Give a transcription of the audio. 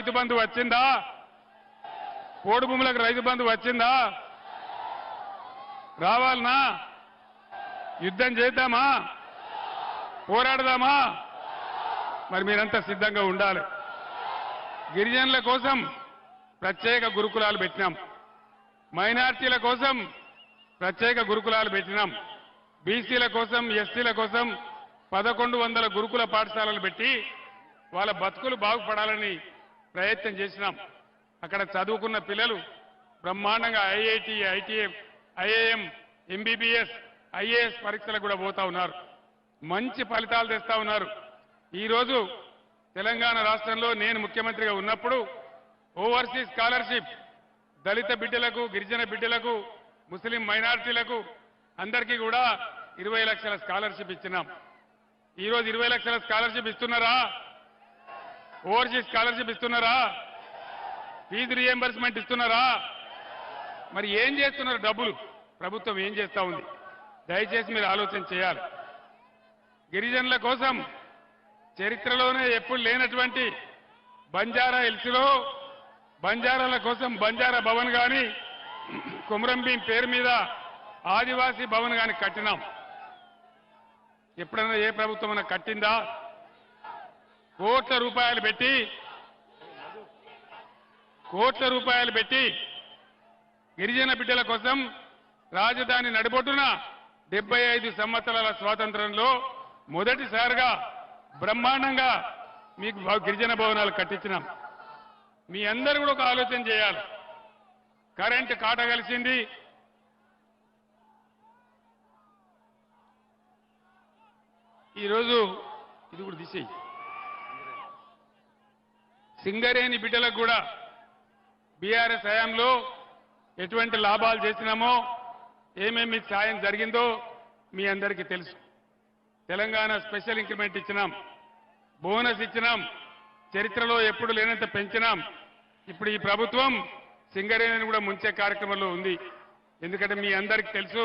రైతు బంధు వచ్చిందా? పోడు భూములకు రైతు బంధు వచ్చిందా? రావాలనా? యుద్ధం చేద్దామా? పోరాడదామా? మరి మీరంతా సిద్ధంగా ఉండాలి. గిరిజనుల కోసం ప్రత్యేక గురుకులాలు పెట్టినాం. మైనార్టీల కోసం ప్రత్యేక గురుకులాలు పెట్టినాం. బీసీల కోసం ఎస్టీల కోసం పదకొండు వందల గురుకుల పాఠశాలలు పెట్టి వాళ్ళ బతుకులు బాగుపడాలని ప్రయత్నం చేసినాం. అక్కడ చదువుకున్న పిల్లలు బ్రహ్మాండంగా IIT ITM IAM MBBS IAS పరీక్షలకు కూడా పోతా ఉన్నారు. మంచి ఫలితాలు తెస్తా ఉన్నారు. ఈరోజు తెలంగాణ రాష్ట్రంలో నేను ముఖ్యమంత్రిగా ఉన్నప్పుడు ఓవర్సీస్ స్కాలర్షిప్ దళిత బిడ్డలకు గిరిజన బిడ్డలకు ముస్లిం మైనారిటీలకు అందరికీ కూడా ఇరవై లక్షల స్కాలర్షిప్ ఇచ్చినాం. ఈరోజు ఇరవై లక్షల స్కాలర్షిప్ ఇస్తున్నారా? ఓవర్సీస్ స్కాలర్షిప్ ఇస్తున్నారా? ఫీజు రియంబర్స్మెంట్ ఇస్తున్నారా? మరి ఏం చేస్తున్నారు డబ్బులు? ప్రభుత్వం ఏం చేస్తా ఉంది? దయచేసి మీరు ఆలోచన చేయాలి. గిరిజనుల కోసం చరిత్రలోనే ఎప్పుడు లేనటువంటి బంజారా హిల్స్లో బంజారాల కోసం బంజారా భవన్ కానీ కుమరంభీం పేరు మీద ఆదివాసీ భవన్ కానీ కట్టినాం. ఎప్పుడైనా ఏ ప్రభుత్వం అయినా కట్టిందా? కోట్ల రూపాయలు పెట్టి కోట్ల రూపాయలు పెట్టి గిరిజన బిడ్డల కోసం రాజధాని నడిబొట్టున డెబ్బై ఐదు సంవత్సరాల స్వాతంత్రంలో మొదటిసారిగా బ్రహ్మాండంగా మీకు గిరిజన భవనాలు కట్టించినాం. మీ అందరూ కూడా ఒక ఆలోచన చేయాలి. కరెంట్ కాట కలిసింది. ఈరోజు ఇది కూడా తీసేయి. సింగరేణి బిడ్డలకు కూడా బీఆర్ఎస్ హయాంలో ఎటువంటి లాభాలు చేసినామో ఏమేమి సాయం జరిగిందో మీ అందరికీ తెలుసు. తెలంగాణ స్పెషల్ ఇంక్రిమెంట్ ఇచ్చినాం బోనస్ ఇచ్చినాం చరిత్రలో ఎప్పుడు లేనంత పెంచినాం. ఇప్పుడు ఈ ప్రభుత్వం సింగరేణిని కూడా ముంచే కార్యక్రమంలో ఉంది. ఎందుకంటే మీ అందరికీ తెలుసు